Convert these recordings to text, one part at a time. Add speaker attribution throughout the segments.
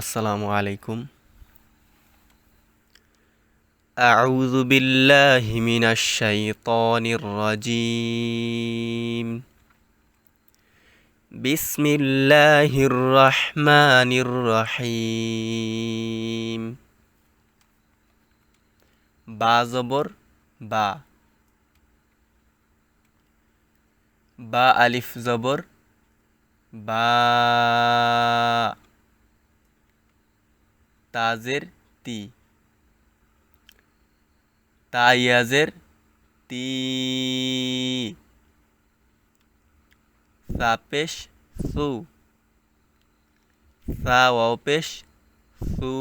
Speaker 1: আসসালামু আলাইকুম أعوذ بالله من الشيطان الرجيم بسم الله الرحمن الرحيم বা জবর বা বা আলিফ জবর বা তাজের তি। তাইয়াজের তি। সাপেশ সু। সা। ওয়াপেশ সু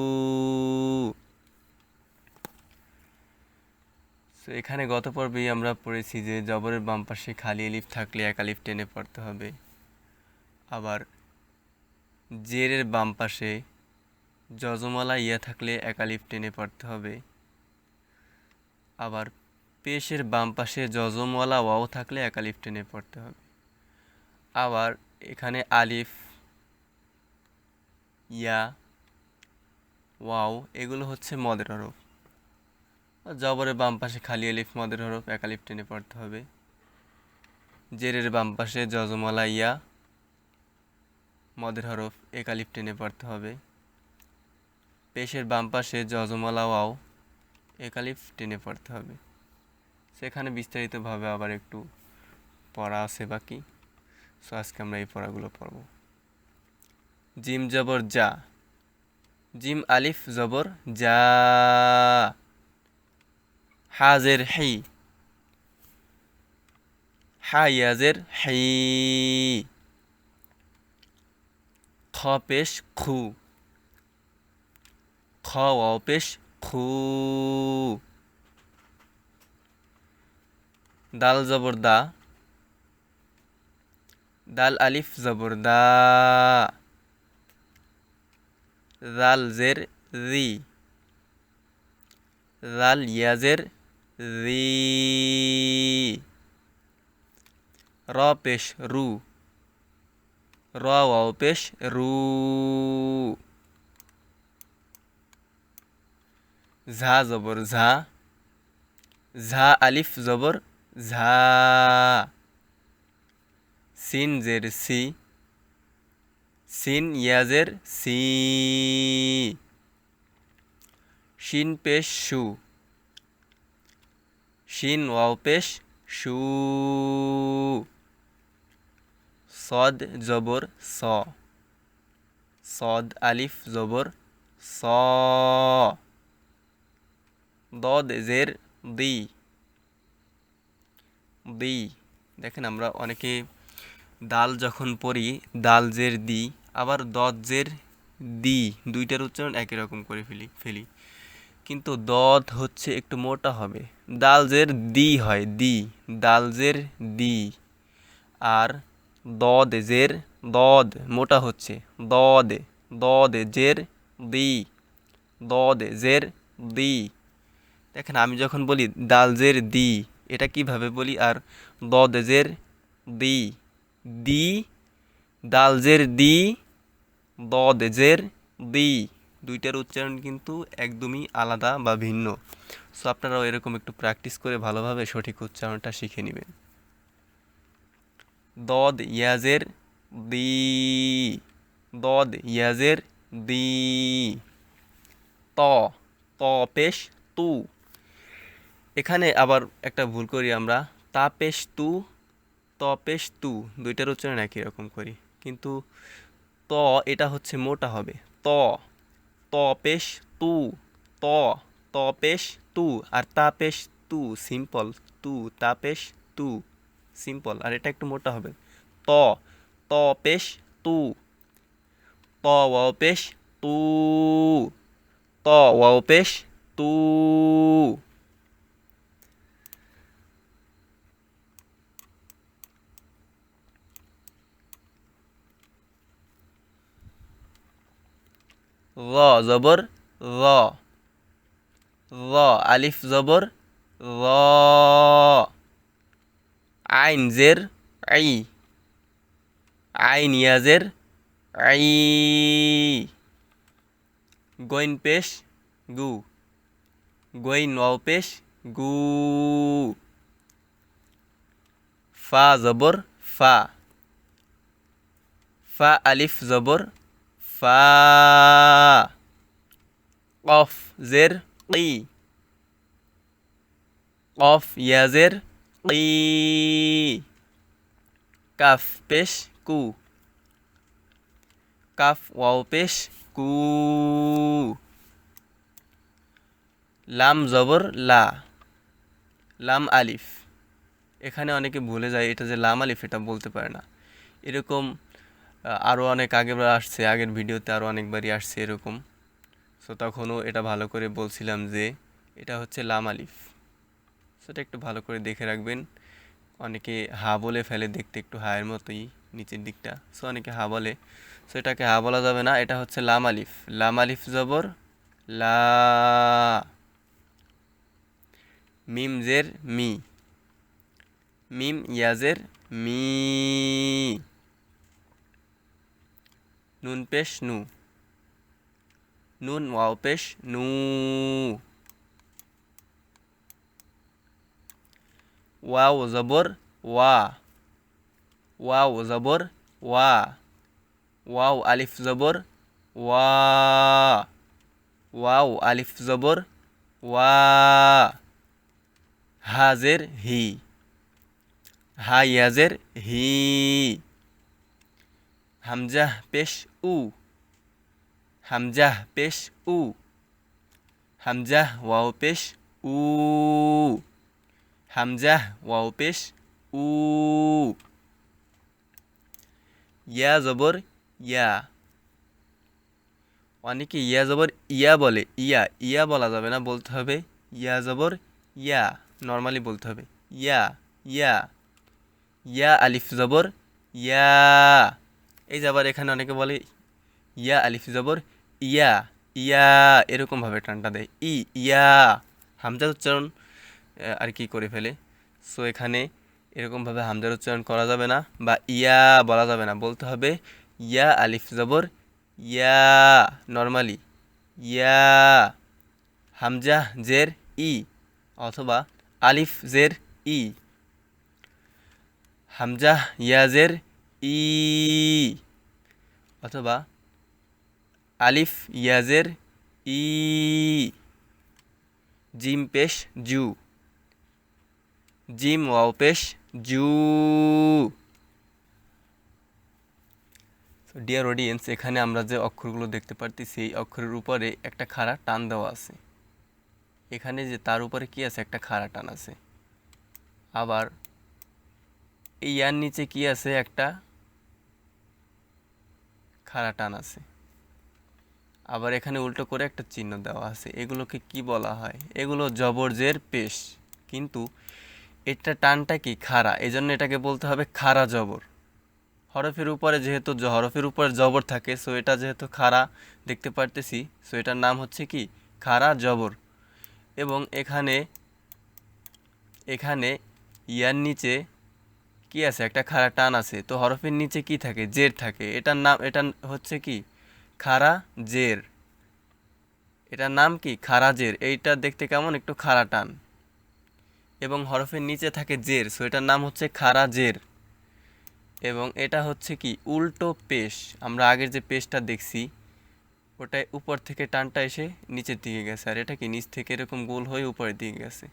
Speaker 1: এখানে গত পর্বেই আমরা পড়েছি যে জবরের বাম পাশে খালি এলিফ থাকলে এক আলিফ টেনে পড়তে হবে। আবার জেরের বাম পাশে যজমালা ইয়া থাকলে এক আলিফ টেনে পড়তে হবে। আবার পেশের বাম পাশে যজমওয়ালা ওয়াও থাকলে এক আলিফ টেনে পড়তে হবে। আবার এখানে আলিফ, ইয়া, ওয়াও এগুলো হচ্ছে মদের হরফ। জবরের বাম পাশে খালি আলিফ, মদের হরফ এক আলিফ টেনে পড়তে হবে। জেরের বাম পাশে যজমালা ইয়া, মদের হরফ এক আলিফ টেনে পড়তে হবে। পেশের বাম পাশে যজমালা ওয়াও একালিফ টেনে পড়তে হবে। সেখানে বিস্তারিতভাবে আবার একটু পড়া আছে বাকি। সো আজকে আমরা এই পড়াগুলো পড়ব। জিম জবর যা। জিম আলিফ জবর যা। হাজের হেই হাইয়াজের হেই খ পেশ খু। খ ওয়াও পেশ খু দাল জবর দা। দাল আলিফ জবর দা। দাল জের রি। দাল ইয়াজের রি। র পেশ রু। র ওয়াও পেশ রু। ঝা জবর ঝা। ঝা আলিফ জবর ঝা। সিন জের সি সিন ইয়াজের সি শিন পেশ শু শিন ওয়াও পেশ শু সদ জবর স। সদ আলিফ জবর স। দদ দি। দি। দেখেন আমরা অনেকে দাল যখন পড়ি দাল জের দি, আবার দদ জের দি, দুইটার উচ্চারণ একই রকম করে ফেলি ফেলি। কিন্তু দদ হচ্ছে একটু মোটা হবে। দাল জের দি হয়, দি দাল জের দি। আর দদ জের দদ মোটা হচ্ছে, দদ দদ জের দি দদ জের দি। দেখেন, আমি যখন বলি দালজের দি, এটা কীভাবে বলি? আর দদেজের দি দি, দালজের দি, দদেজের দি, দুইটার উচ্চারণ কিন্তু একদমই আলাদা বা ভিন্ন। সো আপনারাও এরকম একটু প্র্যাকটিস করে ভালোভাবে সঠিক উচ্চারণটা শিখে নেবেন। দদ ইয়াজের দি, দদ ইয়াজের দি, ত ত পেশ তু এখানে আবার একটা ভুল করি আমরা। তাপেশ তু তপেশ তু, দুইটার উচ্চারণ একই রকম করি। কিন্তু ত, এটা হচ্ছে মোটা হবে। ত তপেশ তু, ত তপেশ তু, আর তাপেশ তু, সিম্পল। তু তাপেশ তু, সিম্পল। আর এটা একটু মোটা হবে। ত তপেশ তু, ত ওয়াও তু, ত ওয়াও তু। র জবর র র আলিফ জবর র আইন জের আই। আইন ইয়াজের আই। গইন পেশ, গু। গইন ওয়াও পেশ, গু। ফা জবর ফা। ফা আলিফ জবর ফা কফ জের কি কফ ইয়াজের কি কাফ পেশ কু কাফ ওয়াও পেশ কু লাম জবর লা লাম আলিফ এখানে অনেকে ভুলে যায় এটা যে লাম, আলিফ, এটা বলতে পারে না। এরকম আরও অনেক আগে আসছে, আগের ভিডিওতে আরও অনেকবারই আসছে এরকম। সো তখনও এটা ভালো করে বলছিলাম যে এটা হচ্ছে লাম আলিফ। সেটা একটু ভালো করে দেখে রাখবেন। অনেকে হা বলে ফেলে দেখতে একটু হায়ের মতোই নিচের দিকটা। সো অনেকে হা বলে। সো এটাকে হা বলা যাবে না, এটা হচ্ছে লাম আলিফ। লাম আলিফ জবর, লা মিম জের মি। মিম ইয়াজের মি। নুন পেশ নু নুন ওয়াও পেশ নু ওয়াও জবর ওয়া ওয়াও জবর ওয়া ওয়াও আলিফ জবর ওয়া ওয়াও আলিফ জবর ওয়া হাজের হি হা ইয়াজের হি হামজাহ পেশ উ হামজাহ পেশ উ হামজাহ ওয়াও পেশ উ হামজাহ ওয়াও পেশ উ ইয়া জবর ইয়া অনেকে ইয়া জবর ইয়া বলে ইয়া ইয়া বলা যাবে না বলতে হবে ইয়া জবর ইয়া নর্মালি বলতে হবে ইয়া ইয়া ইয়া আলিফ জবর ইয়া এই যে আবার এখানে অনেকে বলে, ইয়া আলিফ জবর, ইয়া ইয়া এরকমভাবে টানটা দেয়। ই, ইয়া, হামজার উচ্চারণ আর কি করে ফেলে। সো এখানে এরকমভাবে হামজার উচ্চারণ করা যাবে না বা ইয়া বলা যাবে না। বলতে হবে, ইয়া আলিফ জবর, ইয়া, নর্মালি, ইয়া, হামজা জের, ই, অথবা আলিফ জের, ই, হামজা ইয়াজের ই অথবা আলিফ, ইয়াজের, ই, জিম পেশ, জু। জিম, ওয়াও পেশ, জু। ডিয়ার অডিয়েন্স এখানে আমরা যে অক্ষরগুলো দেখতে পারতেছি, সেই অক্ষরের উপরে একটা খাড়া টান দেওয়া আছে। এখানে যে তার উপরে কি আছে? একটা খাড়া টান আছে। আবার এই ইয়ার নিচে কি আছে? একটা খাড়া টান আছে। আবার এখানে উল্টো করে একটা চিহ্ন দেওয়া আছে। এগুলোকে কি বলা হয়? এগুলো জবরজের পেশ। কিন্তু এটা টানটা কি খাড়া? এই জন্য এটাকে বলতে হবে খাড়া জবর। হরফের উপরে যেহেতু হরফের উপরে জবর থাকে, সো এটা যেহেতু খাড়া, দেখতে পারতেছি, সো এটার নাম হচ্ছে কি? খাড়া জবর। এবং এখানে এখানে ইয়ার নিচে কি আছে? একটা খাড়া টান আছে। তো হরফের নিচে কি থাকে? জের থাকে। এটার নাম এটা হচ্ছে কি? খাড়া জের। এটার নাম কি? খাড়া জের। এইটা দেখতে কেমন? একটু খাড়া টান। এবং হরফের নিচে থাকে জের। সো এটার নাম হচ্ছে খাড়া জের। এবং এটা হচ্ছে কি? উল্টো পেশ। আমরা আগের যে পেশটা দেখছি ওটাই উপর থেকে টানটা এসে নিচের দিকে গেছে। আর এটা কি? নিচ থেকে এরকম গোল হয়ে উপরের দিকে গেছে।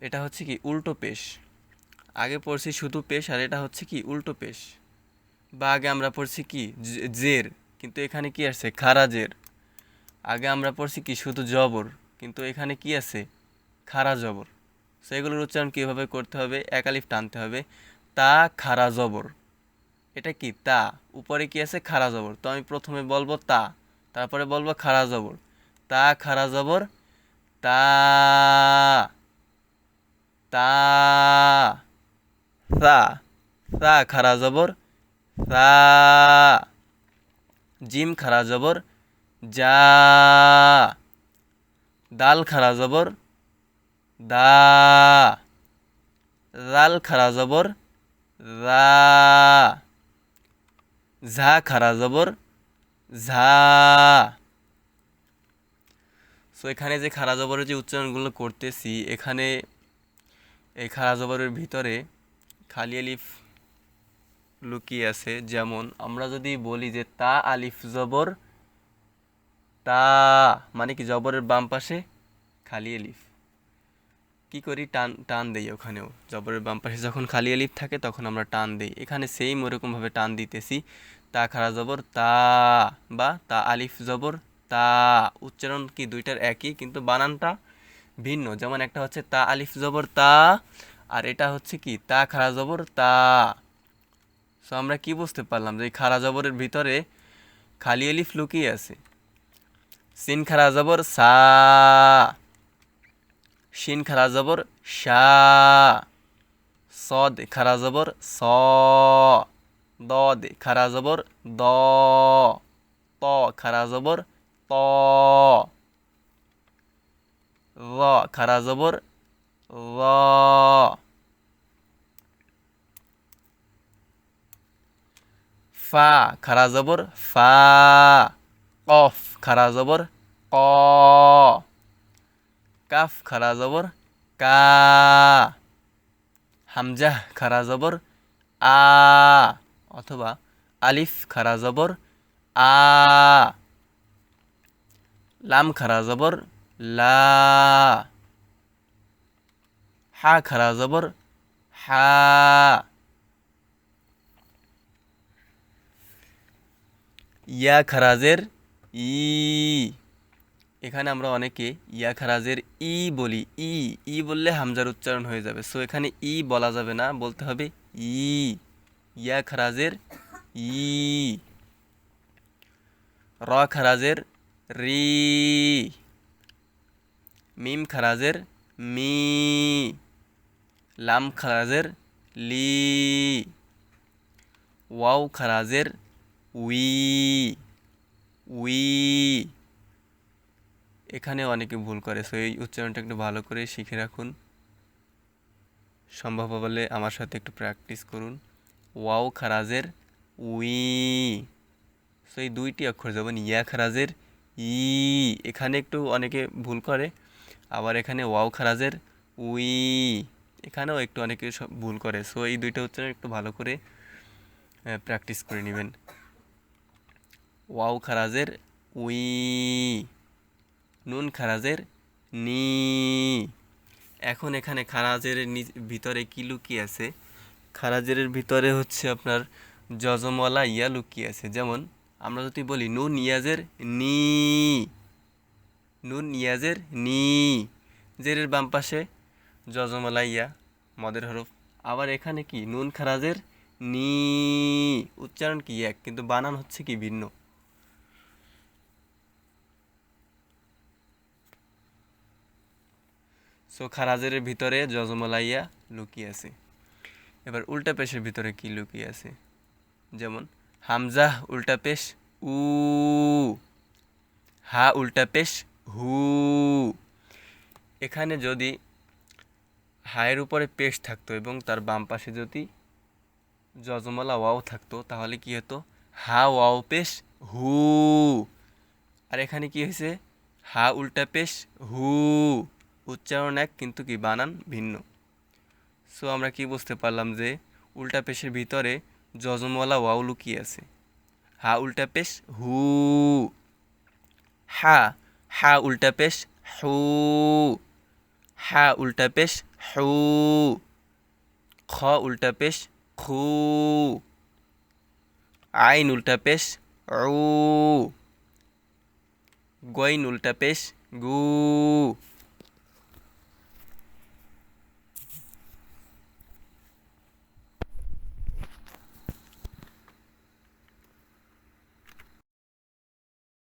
Speaker 1: এটা হচ্ছে কি? উল্টো পেশ। আগে পড়ছি শুধু পেশ আর এটা হচ্ছে কি উল্টো পেশ। বা আগে আমরা পড়ছি কি জের, কিন্তু এখানে কি আছে? খারা জের। আগে আমরা পড়ছি কি শুধু জবর, কিন্তু এখানে কি আছে? খারা জবর। সেগুলোর উচ্চারণ কীভাবে করতে হবে? একালিফ টানতে হবে। তা, খারা জবর। এটা কি? তা। উপরে কি আছে? খারা জবর। তো আমি প্রথমে বলব তা, তারপরে বলব খারা জবর। তা, খারা জবর। তা তা। সা সা খারা জবর সা জিম খারা জবর, যা, দাল খারা জবর, দা দাল খারা জবর, রা, ঝা খারা জবর, ঝা। সো এখানে যে খারা জবরের যে উচ্চারণগুলো করতেছি, এখানে এই খারা জবরের ভিতরে খালি আলিফ লুকিয়ে আছে, যেমন আমরা যদি বলি যে তা আলিফ জবর, তা মানে কি জবরের বাম পাশে খালি আলিফ। কি করি? টান টান দেই ওখানেও। জবরের বাম পাশে যখন খালি আলিফ থাকে তখন আমরা টান দেই। এখানে সেম ওরকমভাবে টান দিতেছি। তা খারা জবর, তা বা তা আলিফ জবর, তা উচ্চারণ কি দুইটার একই, কিন্তু বানানটা ভিন্ন। যেমন একটা হচ্ছে তা আলিফ জবর, তা আর এটা হচ্ছে কি? তা খারা জবর, তা। সো আমরা কি বুঝতে পারলাম যে খারা জবরের ভিতরে খালি আলিফ লুকিয়ে আছে? সিন খারা জবর, সা। শিন খারা জবর শা সদ খারা জবর, স। দদ খারা জবর, দ। ত খারা জবর, ত। র খারা জবর, র। ফা, খারা জবর ফা। কফ, খারা জবর ক। কাফ, খারা জবর কা। হামজাহ খারা জবর আ। অথবা আলিফ, খারা জবর আ। লাম, খারা জবর লা। হা, খারা জবর হা। ইয়া খারাজের ই। এখানে আমরা অনেকে ইয়া খারাজের ই বলি। ই ই বললে হামজার উচ্চারণ হয়ে যাবে। সো এখানে ই বলা যাবে না, বলতে হবে ই। ইয়া খারাজের ই। র খারাজের রি। মিম খারাজের মি। লাম খারাজের লি। ওয়াও খারাজের উই উই। এখানে অনেকে ভুল করে সো এই উচ্চারণটা একটু ভালো করে শিখে রাখুন। সম্ভব হলে আমার সাথে একটু প্র্যাকটিস করুন। ওয়াও খারাজের উই। সো এই দুইটি অক্ষর, যেমন ইয়া খারাজের ই, এখানে একটু অনেকে ভুল করে, আবার এখানে ওয়াও খারাজের উই, এখানেও একটু অনেকে সব ভুল করে। সো এই দুইটা উচ্চারণ একটু ভালো করে প্র্যাকটিস করে নেবেন। ওয়াও খারাজের উই, নুন খারাজের নি। এখন এখানে খারাজের ভিতরে কি লুকিয়ে আছে? খারাজের ভিতরে হচ্ছে আপনার যজমলা ইয়া লুকিয়ে আছে। যেমন আমরা যদি বলি নুন ইয়াজের নি, নুন ইয়াজের নি। জেরের বাম পাশে যজমলা ইয়া, মদের হরফ। আবার এখানে কি? নুন খারাজের নি। উচ্চারণ কি এক? কিন্তু বানান হচ্ছে কি ভিন্ন? সো খারাজের ভিতরে যজমলাইয়া লুকিয়ে আছে। এবার উল্টা পেশের ভিতরে কি লুকিয়ে আছে? যেমন, হামজা উল্টা পেশ, উ। হা উল্টা পেশ, হু। এখানে যদি হায়ের উপরে পেশ থাকতো এবং তার বাম পাশে যদি যজমলা ওয়াও থাকতো, তাহলে কি হতো? হা ওয়াও পেশ, হু। আর এখানে কি হয়েছে? হা উল্টা পেশ, হু। উচ্চারণ এক, কিন্তু কি বানান ভিন্ন। সো আমরা কি বুঝতে পারলাম যে উল্টা পেশের ভিতরে যজমওয়ালা ওয়াও লুকিয়ে আছে। হা উল্টা পেশ, হু। হা হা উল্টা পেশ, হু। হা উল্টা পেশ, হু। খ উল্টা পেশ, খু। আইন উল্টা পেশ উ গইন উল্টা পেশ, গু।